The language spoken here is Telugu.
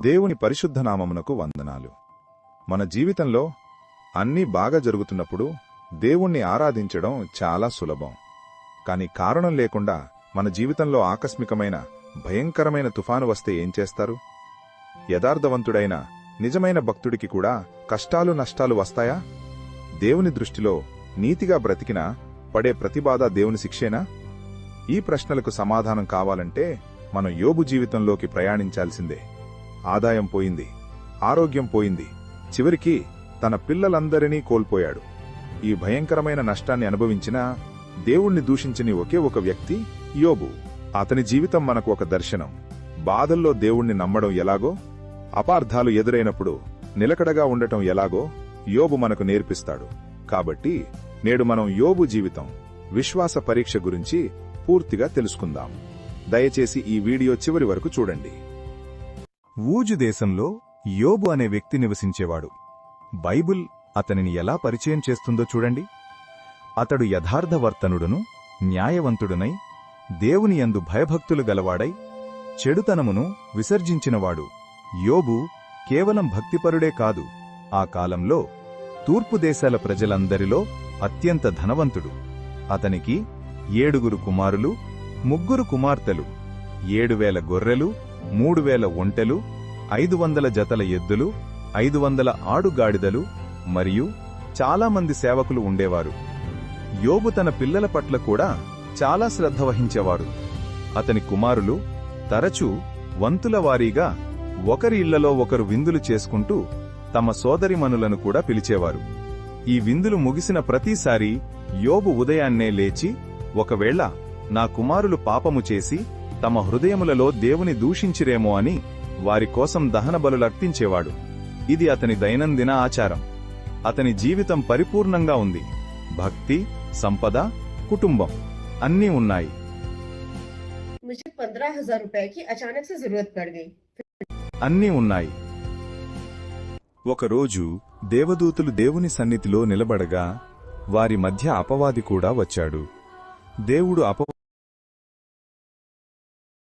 దేవుని పరిశుద్ధ నామమునకు వందనాలు. మన జీవితంలో అన్నీ బాగా జరుగుతున్నప్పుడు దేవుణ్ణి ఆరాధించడం చాలా సులభం. కాని కారణం లేకుండా మన జీవితంలో ఆకస్మికమైన భయంకరమైన తుఫాను వస్తే ఏం చేస్తారు? యథార్థవంతుడైన నిజమైన భక్తుడికి కూడా కష్టాలు నష్టాలు వస్తాయా? దేవుని దృష్టిలో నీతిగా బ్రతికినా పడే ప్రతిబాధ దేవుని శిక్షేనా? ఈ ప్రశ్నలకు సమాధానం కావాలంటే మనం యోబు జీవితంలోకి ప్రయాణించాల్సిందే. ఆదాయం పోయింది ఆరోగ్యం పోయింది. చివరికి తన పిల్లలందరినీ కోల్పోయాడు. ఈ భయంకరమైన నష్టాన్ని అనుభవించినా దేవుణ్ణి దూషించని ఒకే ఒక వ్యక్తి యోబు. అతని జీవితం మనకు ఒక దర్శనం. బాధల్లో దేవుణ్ణి నమ్మడం ఎలాగో అపార్థాలు ఎదురైనప్పుడు నిలకడగా ఉండటం ఎలాగో యోబు మనకు నేర్పిస్తాడు. కాబట్టి నేడు మనం యోబు జీవితం విశ్వాస పరీక్ష గురించి పూర్తిగా తెలుసుకుందాం. దయచేసి ఈ వీడియో చివరి వరకు చూడండి. ఊజు దేశంలో యోబు అనే వ్యక్తి నివసించేవాడు. బైబుల్ అతనిని ఎలా పరిచయం చేస్తుందో చూడండి. అతడు యథార్థవర్తనుడును న్యాయవంతుడునై దేవుని యందు భయభక్తులు గలవాడై చెడుతనమును విసర్జించినవాడు. యోబు కేవలం భక్తిపరుడే కాదు ఆ కాలంలో తూర్పు దేశాల ప్రజలందరిలో అత్యంత ధనవంతుడు. అతనికి ఏడుగురు కుమారులు ముగ్గురు కుమార్తెలు ఏడువేల గొర్రెలు మూడు వేల ఒంటెలు ఐదు వందల జతల ఎద్దులు ఐదు వందల ఆడుగాడిదలు మరియు చాలామంది సేవకులు ఉండేవారు. యోబు తన పిల్లల పట్ల కూడా చాలా శ్రద్ధ వహించేవారు అతని కుమారులు తరచూ వంతుల వారీగా ఒకరి ఇళ్ళలో ఒకరు విందులు చేసుకుంటూ తమ సోదరిమనులను కూడా పిలిచేవారు. ఈ విందులు ముగిసిన ప్రతిసారి యోబు ఉదయాన్నే లేచి ఒకవేళ నా కుమారులు పాపము చేసి తమ హృదయములలో దేవుని దూషించిరేమో అని వారి కోసం దహన బలులర్పించేవాడు ఇది అతని దైనందిన ఆచారం. అతని జీవితం పరిపూర్ణంగా ఉంది. భక్తి సంపద కుటుంబం అన్నీ ఉన్నాయి. అన్నీ ఉన్నాయి. ఒకరోజు దేవదూతులు దేవుని సన్నిధిలో నిలబడగా వారి మధ్య అపవాది కూడా వచ్చాడు. దేవుడు అప